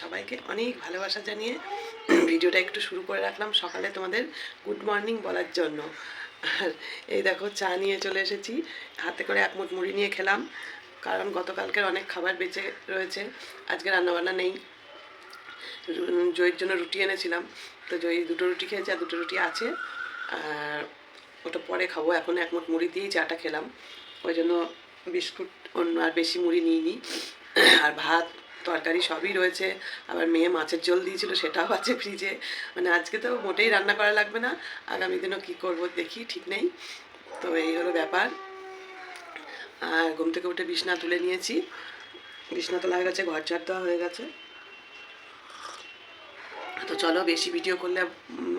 সবাইকে অনেক ভালোবাসা জানিয়ে ভিডিওটা একটু শুরু করে রাখলাম সকালে তোমাদের গুড মর্নিং বলার জন্য। আর এই দেখো চা নিয়ে চলে এসেছি। হাতে করে এক মুঠ মুড়ি নিয়ে খেলাম, কারণ গতকালকের অনেক খাবার বেঁচে রয়েছে, আজকে রান্নাবান্না নেই। জয়ের জন্য রুটি এনেছিলাম, তো জয়ী দুটো রুটি খেয়েছে আর দুটো রুটি আছে। আর ওটা পরে খাব, এখন এক মুঠ মুড়ি দিয়েই চাটা খেলাম। ওই জন্য বিস্কুট অন্য আর বেশি মুড়ি নিইনি। আর ভাত তরকারি সবই রয়েছে। আবার মেয়ে মাছের ঝোল দিয়েছিল, সেটাও আছে ফ্রিজে মানে আজকে তো মোটেই রান্না করা লাগবে না। আগামী দিনও কী করব দেখি, ঠিক নেই। তো এই হলো ব্যাপার। আর ঘুম থেকে উঠে বিছনা তুলে নিয়েছি। বিছনা তোলা হয়ে গেছে, ঘর ঝাড় দেওয়া হয়ে গেছে। তো চলো, বেশি ভিডিও করলে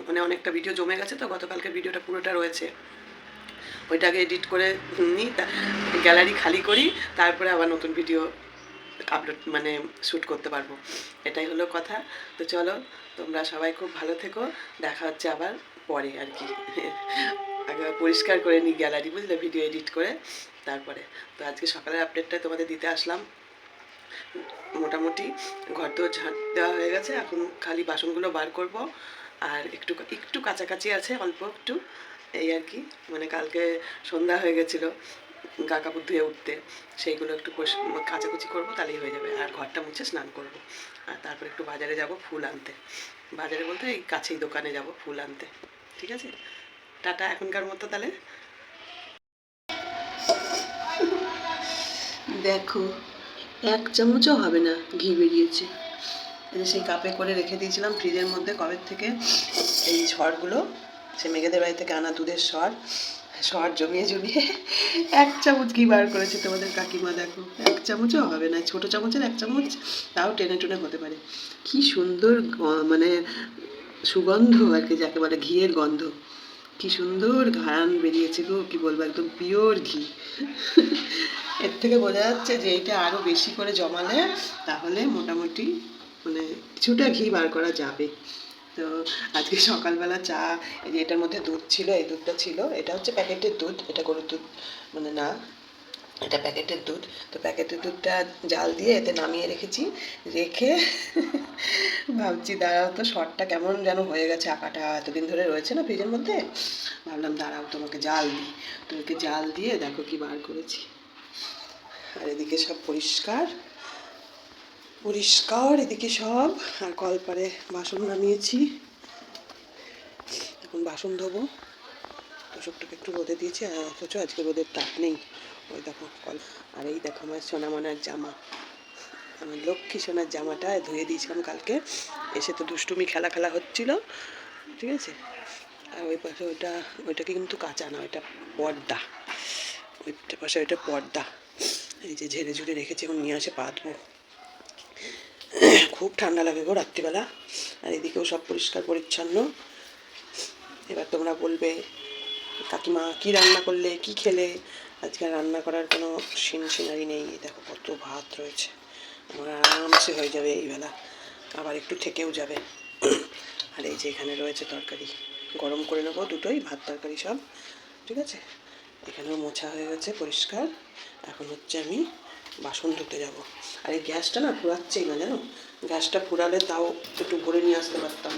মানে অনেকটা ভিডিও জমে গেছে তো গতকালকের ভিডিওটা পুরোটা রয়েছে। ওইটাকে এডিট করে নিই গ্যালারি খালি করি, তারপরে আবার নতুন ভিডিও আপলোড মানে শ্যুট করতে পারব। এটাই হলো কথা। তো চলো, তোমরা সবাই খুব ভালো থেকো। দেখা হচ্ছে আবার পরে আর কি। আগে পরিষ্কার করে নিই গ্যালারি বুঝলে? ভিডিও এডিট করে তারপরে। তো আজকে সকালের আপডেটটা তোমাদের দিতে আসলাম। মোটামুটি ঘর তো ঝাঁট দেওয়া হয়ে গেছে। এখন খালি বাসনগুলো বার করব। আর একটু একটু কাছাকাছি আছে, অল্প একটু। এই আর কি। মানে কালকে সন্ধ্যা হয়ে গেছিল। গা কাপড় ধুয়ে উঠতে, সেইগুলো একটু কাচাকুচি করব, তাহলেই হয়ে যাবে। আর ঘরটা মুছে স্নান করব। আর তারপর একটু বাজারে যাব ফুল আনতে। বাজারে বলতে এই কাছেই দোকানে যাব ফুল আনতে। ঠিক আছে? টাটা এখনকার মতো তাহলে। দেখো, এক চামচও হবে না ঘি বেরিয়েছে। সেই কাপে করে রেখে দিয়েছিলাম ফ্রিজের মধ্যে কবের থেকে এই সরগুলো সে মেঘেদের বাড়ি থেকে আনা দুধের সর সর জমিয়ে জমিয়ে এক চামচ ঘি বার করেছে তোমাদের কাকিমা, দেখো। এক চামচও হবে না, ছোট চামচের এক চামচ, তাও টেনে টুনে হতে পারে। কি সুন্দর মানে সুগন্ধ আর কি, যাকে বলে ঘিয়ের গন্ধ। কি সুন্দর ঘান বেরিয়েছে গো, কি বলব, একদম পিওর ঘি। এর থেকে বোঝা যাচ্ছে যে এটা আরও বেশি করে জমালে তাহলে মোটামুটি মানে কিছুটা ঘি বার করা যাবে। তো আজকে সকালবেলা চা, এই যে এটার মধ্যে দুধ ছিল, এই দুধটা ছিল। এটা হচ্ছে প্যাকেটের দুধ, এটা গরুর দুধ মানে না, এটা প্যাকেটের দুধ। তো প্যাকেটের দুধটা জাল দিয়ে এতে নামিয়ে রেখেছি। রেখে ভাবছি, দাঁড়াও তো শর্টটা কেমন যেন হয়ে গেছে আঁকাটা। এতদিন ধরে রয়েছে না ফ্রিজের মধ্যে? ভাবলাম, দাঁড়াও, তোমাকে জাল দিই। তোমাকে জাল দিয়ে দেখো কি বার করেছি। আর এদিকে সব পরিষ্কার। পরিষ্কার, এদিকে সব। আর কল কলপারে বাসন নামিয়েছি। এখন বাসন ধোবো। তোষকটাকে একটু রোদে দিয়েছি, আর অথচ আজকে রোদের তাপ নেই। ওই দেখো, কল আর এই দেখো আমার সোনামনার জামা। আমার লক্ষ্মী সোনার জামাটা ধুয়ে দিয়েছিলাম কালকে। এসে তো দুষ্টুমি খেলা খেলা হচ্ছিল, ঠিক আছে? আর ওই পাশে ওইটা ওইটাকে কিন্তু কাঁচা না, ওইটা পর্দা। ওইটা পাশে ওইটা পর্দা। এই যে ঝেড়ে ঝুড়ে রেখেছি, এখন নিয়ে আসে পাতবো। খুব ঠান্ডা লাগে গো রাত্রিবেলা। আর এদিকেও সব পরিষ্কার পরিচ্ছন্ন। এবার তোমরা বলবে, কাকিমা কি রান্না করলে, কি খেলে? আজকে রান্না করার কোনো সিন সিনারি নেই। দেখো কত ভাত রয়েছে। আমার আরামসে হয়ে যাবে এই বেলা। আবার একটু থেকেও যাবে। আর এই যে এখানে রয়েছে তরকারি। গরম করে নেব দুটোই, ভাত, তরকারি সব। ঠিক আছে? এখানেও মোছা হয়ে গেছে পরিষ্কার। এখন হচ্ছে আমি বাসন ধুতে যাব। আর এই গ্যাসটা না ফুরাচ্ছেই না, জানো? গ্যাসটা ফুরালে তাও একটু ভরে নিয়ে আসতে পারতাম।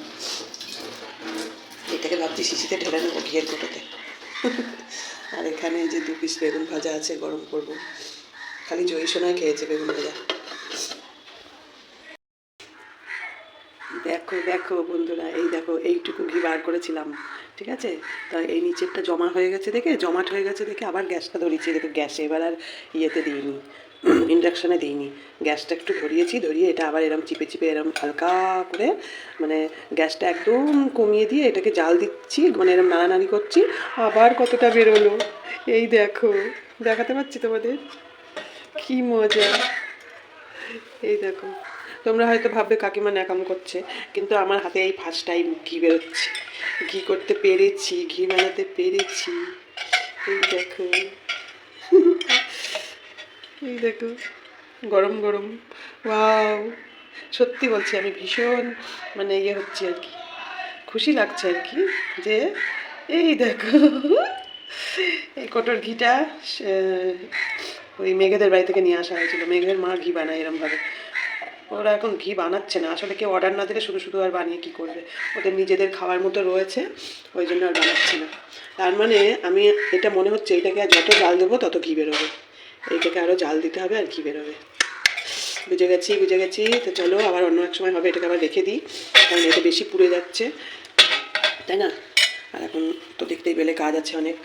এটাকে ভাবছি শিশিতে ঢেলে নেব ঘিয়ের কোটোতে আর এখানে যে দু পিস বেগুন ভাজা আছে, গরম করব। খালি জয়ী সোনায় খেয়েছে বেগুন ভাজা। দেখো দেখো বন্ধুরা, এই দেখো, এইটুকু ঘি বার করেছিলাম, ঠিক আছে? তা এই নিচেরটা জমা হয়ে গেছে দেখে, জমাট হয়ে গেছে দেখে আবার গ্যাসটা ধরিয়েছি দেখো গ্যাসে এবার আর ইয়েতে দিইনি। ইন্ডাকশানে দিইনি। গ্যাসটা একটু ধরিয়েছি, ধরিয়ে এটা আবার এরম চিপে চিপে এরম হালকা করে মানে গ্যাসটা একদম কমিয়ে দিয়ে এটাকে জাল দিচ্ছি মানে এরম নাড়ানাড়ি করছি, আবার কতটা বেরোলো। এই দেখো, দেখাতে পাচ্ছি তোমাদের? কি মজা। এই দেখো, তোমরা হয়তো ভাববে কাকিমা ন্যাকাম করছে, কিন্তু আমার হাতে এই ফার্স্ট টাইম ঘি বেরোচ্ছে। ঘি করতে পেরেছি, ঘি বানাতে পেরেছি। এই দেখো। এই দেখো, গরম গরম। ওয়াও সত্যি বলছি, আমি ভীষণ মানে ইয়ে হচ্ছে আর কি। খুশি লাগছে আর কি যে, এই দেখো, এই কটর ঘিটা ওই মেঘেদের বাড়ি থেকে নিয়ে আসা হয়েছিল। মেঘের মা ঘি বানায় এরমভাবে। ওরা এখন ঘি বানাচ্ছে না। আসলে কেউ অর্ডার না দিলে শুধু শুধু আর বানিয়ে কী করবে? ওদের নিজেদের খাওয়ার মতো রয়েছে, ওই জন্য আর বানাচ্ছে না। তার মানে আমি, এটা মনে হচ্ছে, এটাকে আর যত জাল দেবো, তত ঘি বেরোবে। এইটাকে আরও জাল দিতে হবে আর ঘি বেরোবে। বুঝে গেছি বুঝে গেছি। তো চলো, আবার অন্য এক সময় হবে, এটাকে আবার রেখে দিই। কারণ এটা বেশি পুড়ে যাচ্ছে। তাই না? আর এখন তো দেখতেই পেলে কাজ আছে অনেক।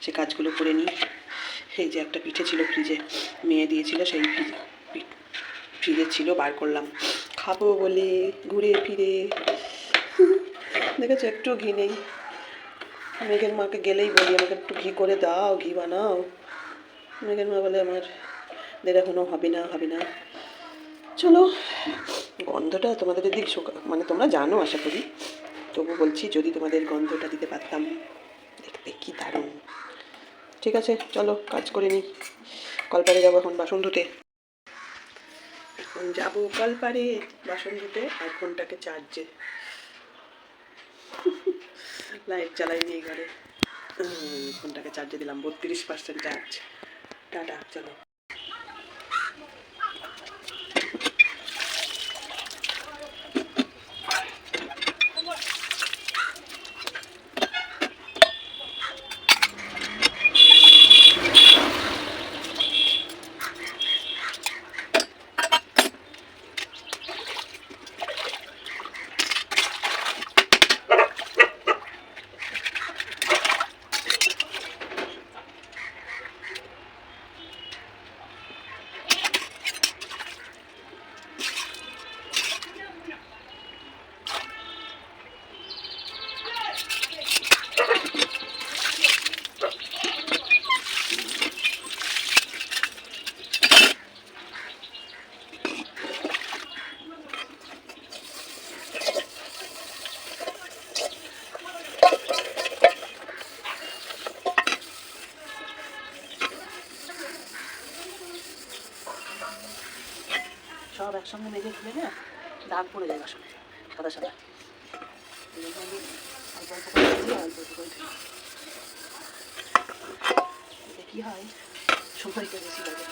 সে কাজগুলো করে নিই। এই যে একটা পিঠে ছিল ফ্রিজে। মেয়ে দিয়েছিল, সেই ফ্রিজে ছিল, বার করলাম। খাব বলে ঘুরে ফিরে। দেখেছ, একটু ঘি নেই। মেঘের মাকে গেলেই বলি, আমাকে একটু ঘি করে দাও, ঘি বানাও। মেঘের মা বলে আমার দের এখনও হবে না হবে না। চলো, গন্ধটা তোমাদের যদি মানে তোমরা জানো, আশা করি। তবু বলছি, যদি তোমাদের গন্ধটা দিতে পারতাম, দেখতে কি দারুণ। ঠিক আছে, চলো, কাজ করে নিই। কলপারে যাব এখন বাসন ধুতে। এখন যাব কলপারে বাসন ধুতে, আর ফোনটাকে চার্জে। লাইট জ্বালাই নিয়ে ঘরে। ফোনটাকে চার্জে দিলাম, বত্রিশ পার্সেন্ট চার্জ টাটা চলো সব একসঙ্গে মেঘে ধুলে না দাগ পড়ে যায় বাসনে সাদা সাদা। কী হয়? সময়টা বেশি লাগে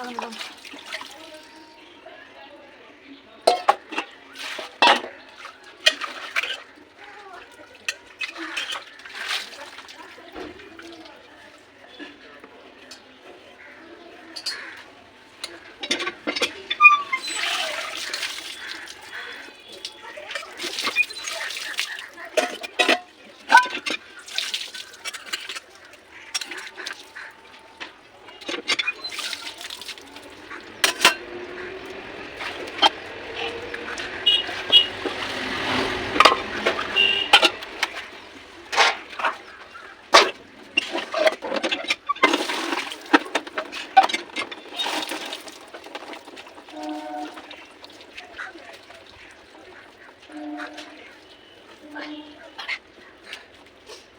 আনলাম।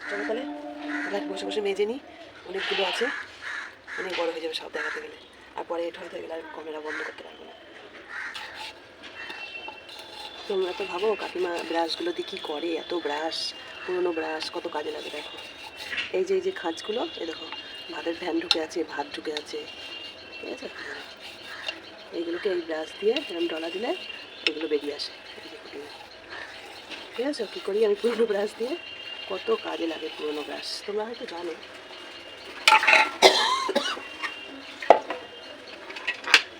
চলো তাহলে তাহলে বসে বসে মেজে নিই অনেকগুলো আছে, অনেক বড় হয়ে যাবে সব দেখাতে গেলে। আর পরে এট হয়ে গেলে আর ক্যামেরা বন্ধ করতে পারব না। তোমরা তো ভাবো, কাকিমা ব্রাশগুলো দিয়ে কী করে, এত ব্রাশ পুরনো ব্রাশ কত কাজে লাগে, দেখো। এই যে এই যে খাঁজগুলো, এই দেখো, ভাতের ফ্যান ঢুকে আছে, ভাত ঢুকে আছে, ঠিক আছে? এইগুলোকে এই ব্রাশ দিয়ে এরকম ডলা দিলে এগুলো বেরিয়ে আসে। ঠিক আছে? কী করি আমি পুরোনো ব্রাশ দিয়ে? কত কাজে লাগে পুরোনো ব্রাশ তোমরা হয়তো জানো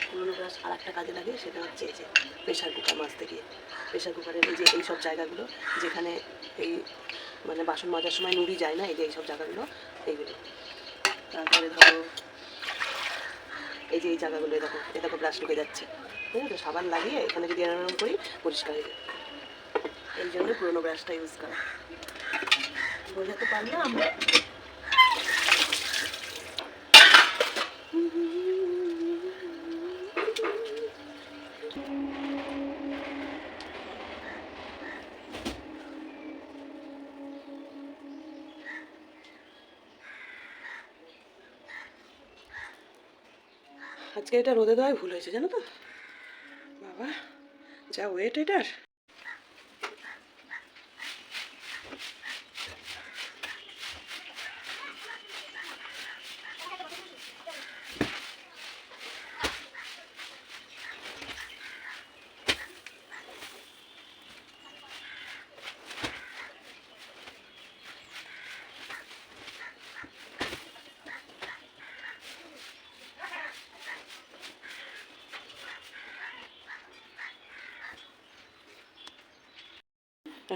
পুরোনো ব্রাশ আর একটা কাজে লাগে সেটা হচ্ছে এই যে প্রেশার কুকার মাজতে গিয়ে প্রেশার কুকারের এই যে এই সব জায়গাগুলো, যেখানে এই মানে বাসন মাজার সময় নুড়ি যায় না, এই যে এই সব জায়গাগুলো, এইগুলো। তারপরে ধরো, এই যে এই জায়গাগুলো দেখো, এই দেখো ব্রাশ ঢুকে যাচ্ছে। ঠিক আছে? সাবান লাগিয়ে এখানে যদি এরকম করি, পরিষ্কার হয়ে যায় এই জন্য পুরোনো ব্রাশটা ইউজ করা। বোঝাতে পারলাম? আজকে এটা রোদে দেওয়াই ভুল হয়েছে জানো তো? বাবা যা ওয়েট এটার।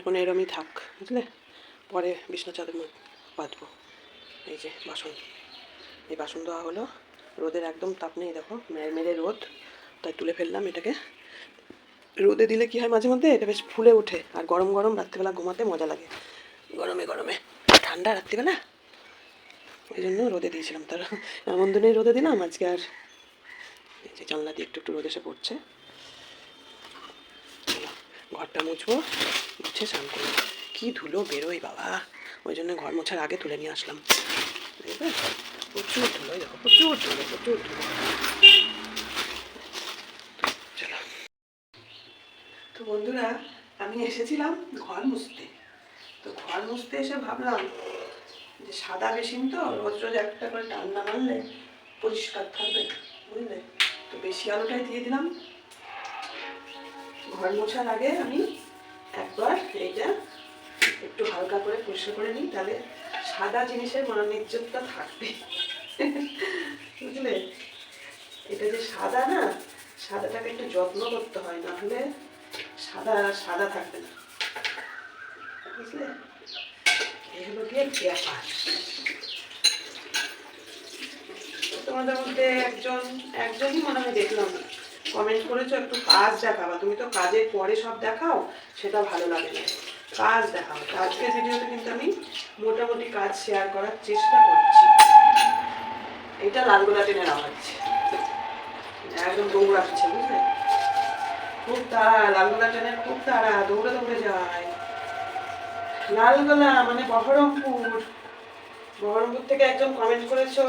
এখন এরমই থাক, বুঝলে? পরে বিছনা চাদর বাঁধবো। এই যে বাসন। এই বাসন দেওয়া হলো। রোদের একদম তাপ নেই, দেখো। মেরে মেরে রোদ। তাই তুলে ফেললাম এটাকে। রোদে দিলে কি হয় মাঝে মধ্যে? এটা বেশ ফুলে ওঠে। আর গরম গরম রাত্রিবেলা ঘুমাতে মজা লাগে। গরমে গরমে। ঠান্ডা রাত্রিবেলা। ওই জন্য রোদে দিয়েছিলাম। তার এমন দিনেই রোদে দিলাম। আজকে আর এই যে জানলা দিয়ে একটু একটু রোদ এসে পড়ছে। ঘরটা মুছবো মুছে স্নান করব কী ধুলো বেরোয় বাবা। ওই জন্য ঘর মোছার আগে তুলে নিয়ে আসলাম। প্রচুর ধুলো দেখো, প্রচুর ধুলো প্রচুর ধুলো। চলো। তো বন্ধুরা, আমি এসেছিলাম ঘর মুছতে। তো ঘর মুছতে এসে ভাবলাম যে সাদা বেসিন তো, রোজ রোজ একটা করে টান্না মারলে পরিষ্কার থাকবে বুঝলে? তো বেশি আলোটাই দিয়ে দিলাম। ঘর মোছার আগে আমি একবার এইটা একটু হালকা করে পরিষ্কার করে নিই, তাহলে সাদা জিনিসের মনোনির্যতটা থাকবে। বুঝলে? এটা যে সাদা না, সাদাটাকে একটু যত্ন করতে হয়, না হলে সাদা সাদা থাকবে না। বুঝলে? এই হলো গিয়ে তোমাদের মধ্যে একজন, একজনই মনে হয় দেখলাম কমেন্ট করেছ, একটু কাজ দেখাবা। তুমি তো কাজের পরে সব দেখাও, সেটা ভালো লাগে না। কাজ দেখাও। তো আজকের ভিডিওতে কিন্তু আমি মোটামুটি কাজ শেয়ার করার চেষ্টা করছি। এটা লালগোলা টেনে আওয়াজ। একদম দৌড়াচ্ছে বুঝলে? খুব তাড়া, লালগোলা ট্রেনের খুব তাড়া দৌড়ে দৌড়ে যায়। লালগোলা মানে বহরমপুর। বহরমপুর থেকে একজন কমেন্ট করেছ,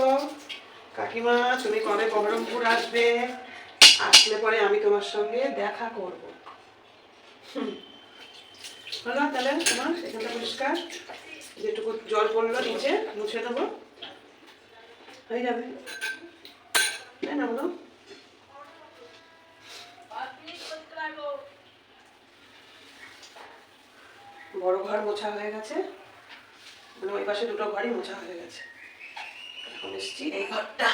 কাকিমা, তুমি কবে বহরমপুর আসবে? আসলে পরে আমি তোমার সঙ্গে দেখা করব। হলো, তাহলে তোমার এখানটা পরিষ্কার, যেটুকু জল পড়ল নিচে, মুছে দেবো। হয়ে যাবে। তাই না বলো? বড় ঘর মোছা হয়ে গেছে। মানে ওই পাশে দুটো ঘরই মোছা হয়ে গেছে। এখন এসছি এই ঘরটা।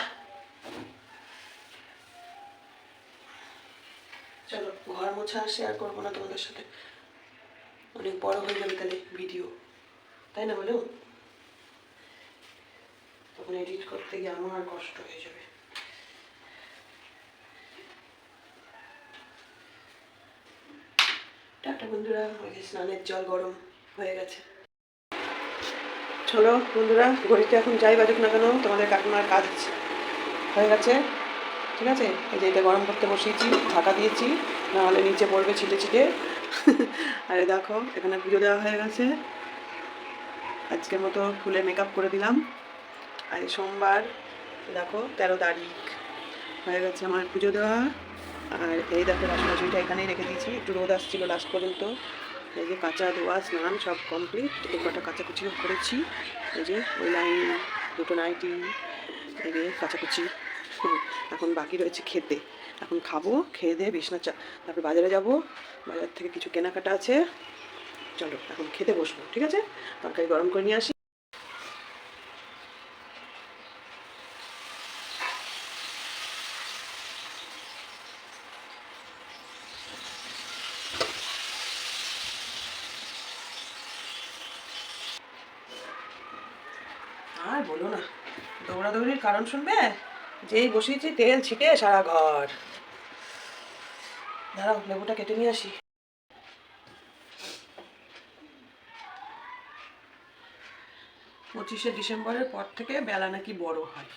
চলো, ঘর মোছা শেয়ার করব না তোমাদের সাথে। অনেক বড় হয়ে যাবে তাহলে ভিডিও তাই না বলো? তখন এডিট করতে গিয়ে আমার কষ্ট হয়ে যাবে। টাটা বন্ধুরা যে স্নানের জল গরম হয়ে গেছে। চলো বন্ধুরা, ঘড়িতে এখন যাই বাজুক না কেন, তোমাদের কাকিমার কাজ হয়ে গেছে। ঠিক আছে? এই যে এটা গরম করতে বসিয়েছি, ঢাকা দিয়েছি, নাহলে নিচে পড়বে ছিটে ছিটে। আরে দেখো, এখানে পুজো দেওয়া হয়ে গেছে। আজকের মতো ফুলে মেকআপ করে দিলাম। আর সোমবার, দেখো, তেরো তারিখ হয়ে গেছে আমার পুজো দেওয়া। আর এই দেখো রাসমাচুরিটা এখানেই রেখে দিয়েছি। একটু রোদ আসছিল লাস্ট পর্যন্ত। এই যে কাঁচা ধোয়া, স্নান সব কমপ্লিট এই কটা কাচাকুচিও করেছি। এই যে ওই লাইন দুটো নাইটি এই যে কাচাকুচি। এখন বাকি রয়েছে খেতে। এখন খাব, খেয়ে দিয়ে বিছনা চা, তারপর বাজারে যাব। বাজার থেকে কিছু কেনাকাটা আছে। চলো, এখন খেতে বসবো, ঠিক আছে? তরকারি গরম করে নিয়ে আসি। আর বলো না, দৌড়াদৌড়ির কারণ শুনবে? যেই বসিয়েছি তেল ছিটে সারা ঘর। দাঁড়াও, লেবুটা কেটে নিয়ে আসি। পঁচিশে ডিসেম্বরের পর থেকে বেলা নাকি বড় হয়।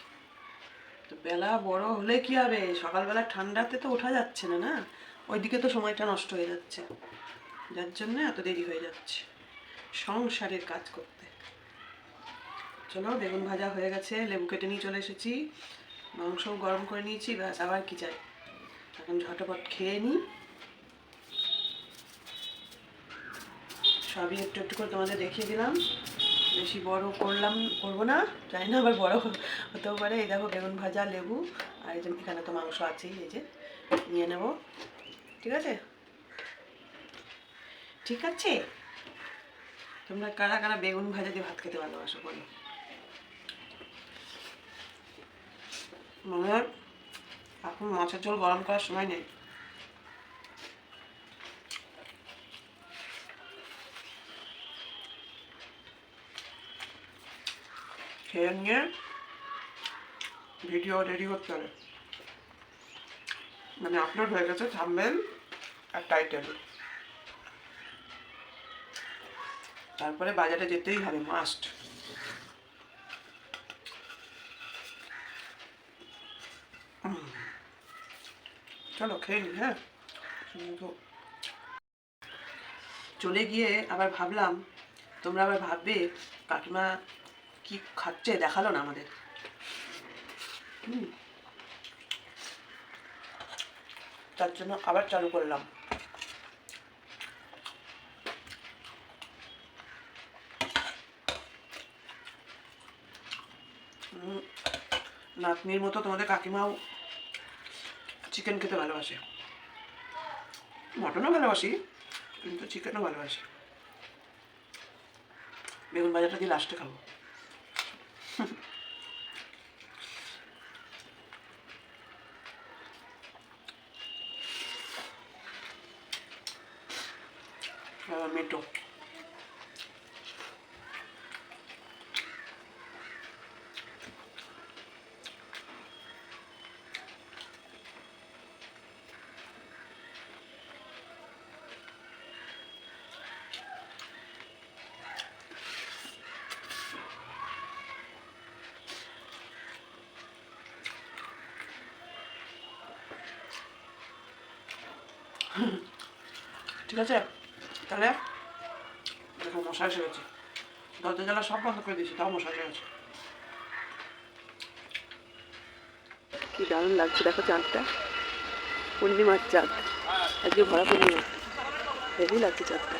তো বেলা বড় হলে কি হবে? সকালবেলা ঠান্ডাতে তো ওঠা যাচ্ছে না না? ওইদিকে তো সময়টা নষ্ট হয়ে যাচ্ছে। যার জন্য এত দেরি হয়ে যাচ্ছে সংসারের কাজ করতে। চলো, বেগুন ভাজা হয়ে গেছে, লেবু কেটে নিয়ে চলে এসেছি। মাংসও গরম করে নিয়েছি, ব্যাস, আবার কি চাই? এখন ঝটপট খেয়ে নিই। সবই একটু একটু করে তোমাদের দেখিয়ে দিলাম। বেশি বড় করলাম, করব না, জানি না আবার বড় হতেও পারে। এই দেখো বেগুন ভাজা, লেবু, আর এই যে এখানে তো মাংস আছেই, এই যে নিয়ে নেব। ঠিক আছে? ঠিক আছে? তোমরা কারা কারা বেগুন ভাজা দিয়ে ভাত খেতে ভালোবাসো বলো? মনে হয় এখন মাছের ঝোল গরম করার সময় নেই। খেয়ে নিয়ে ভিডিও রেডি করতে হবে। মানে আপলোড হয়ে গেছে থাম্বেল আর টাইটেল তারপরে বাজারে যেতেই হবে মাস্ট চলো খেয়ে হ্যাঁ? চলে গিয়ে আবার ভাবলাম, তোমরা আবার ভাববে, কাকিমা কি খাচ্ছে দেখাল না আমাদের। তার জন্য আবার চালু করলাম। নাতনির মতো তোমাদের কাকিমাও চিকেন খেতে ভালোবাসে। মটনও ভালোবাসি কিন্তু চিকেনও ভালোবাসি। বেগুন ভাজাটা দিয়ে লাস্টে খাব। ঠিক আছে? তাহলে দেখো মশা এসে গেছে। দরজা জ্বালা সব বন্ধ করে দিয়েছি তাও মশা এসে গেছে। কি দারুণ লাগছে দেখো চাঁদটা। পূর্ণিমার চাঁদ আজকে ভরা পূর্ণিমা। হেভি লাগছে চাঁদটা।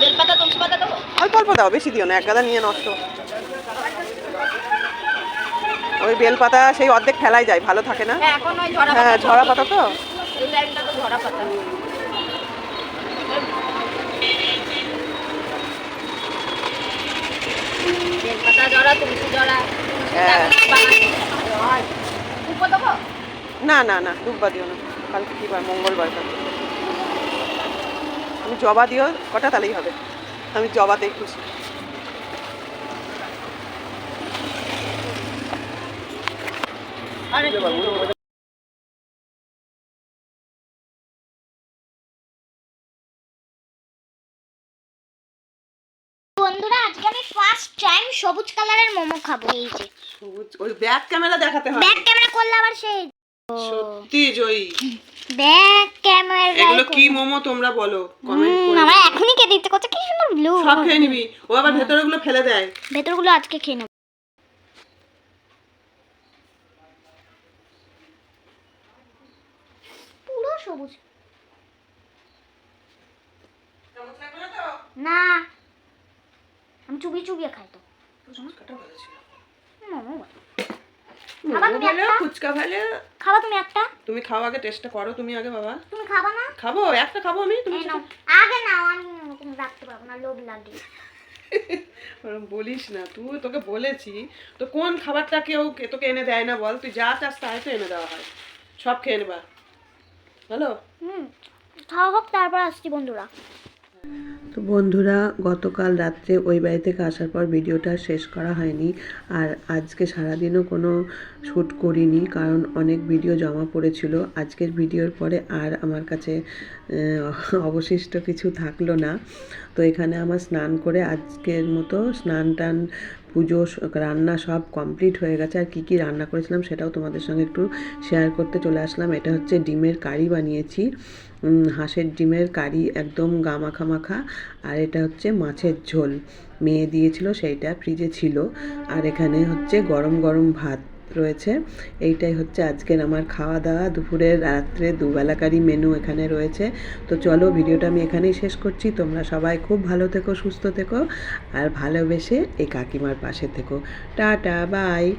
বেলপাতা তুলসী পাতা অল্প অল্প দাও বেশি দিও না এক গাদা নিয়ে নষ্ট ওই বেলপাতা সেই অর্ধেক ফেলাই যায় ভালো থাকে না? হ্যাঁ ঝরা হ্যাঁ পাতা তো। তো ঝরা পাতা। বেলপাতা তুলসী হ্যাঁ। না না না দুব্বা দিও না। কালকে কি বার মঙ্গলবার কাল তুমি জবা দিও কটা তাহলেই হবে। আমি জবাতেই খুশি। আরে বন্ধুরা আজকে আমি ফার্স্ট টাইম সবুজ কালারের মোমো খাব এই যে। সবুজ ওই ব্যাক ক্যামেরা দেখাতে হবে ব্যাক ক্যামেরা করলে আবার সেই সত্যি জয়ী। ব্যাক ক্যামেরা এগুলো কি মোমো তোমরা বলো কমেন্ট করে আমার এখনই খেতে ইচ্ছে করছে কি সুন্দর ব্লু সব খেয়ে নিবি। ও আবার ভেতরে গুলো ফেলে দেয়। ভেতরগুলো আজকে খেয়ে নেব। পুরো সবুজ। না। আমি চুবিয়ে চুবিয়ে খাই তো। মোমো বলে। খাবা তুমি ভালো একটা? ফুচকা ভালো। খাবা তুমি একটা? তুমি খাও আগে টেস্টটা করো তুমি আগে বাবা। তুমি খাবা না? খাব একটা খাব আমি তুমি আগে নাও আমি ওরকম রাখতে পারব না লোভ লাগে। ওরম বলিস না তুই তোকে বলেছি তো কোন খাবারটা কেউ কে- তোকে এনে দেয় না বল তুই যা চাস তাই তো এনে দেওয়া হয়। সব খেয়ে নেবা। ভালো হুম খাওয়া হোক তারপর আসছি বন্ধুরা। তো বন্ধুরা, গতকাল রাত্রে ওই বাড়ি থেকে আসার পর ভিডিওটা শেষ করা হয়নি। আর আজকে সারাদিনও কোনো শ্যুট করিনি, কারণ অনেক ভিডিও জমা পড়েছিল। আজকের ভিডিওর পরে আর আমার কাছে অবশিষ্ট কিছু থাকল না। তো এখানে আমার স্নান করে আজকের মতো স্নান টান, পুজো রান্না সব কমপ্লিট হয়ে গেছে। আর কী কী রান্না করেছিলাম সেটাও তোমাদের সঙ্গে একটু শেয়ার করতে চলে আসলাম। এটা হচ্ছে ডিমের কারি বানিয়েছি। হাঁসের ডিমের কারি একদম গামাখা মাখা আর এটা হচ্ছে মাছের ঝোল। মেয়ে দিয়েছিল সেইটা, ফ্রিজে ছিল। আর এখানে হচ্ছে গরম গরম ভাত রয়েছে। এইটাই হচ্ছে আজকের আমার খাওয়া দাওয়া দুপুরের রাত্রে দুবেলাকারই মেনু এখানে রয়েছে। তো চলো, ভিডিওটা আমি এখানেই শেষ করছি। তোমরা সবাই খুব ভালো থেকো, সুস্থ থেকো। আর ভালোবেসে এই কাকিমার পাশে থেকো। Tata, bye.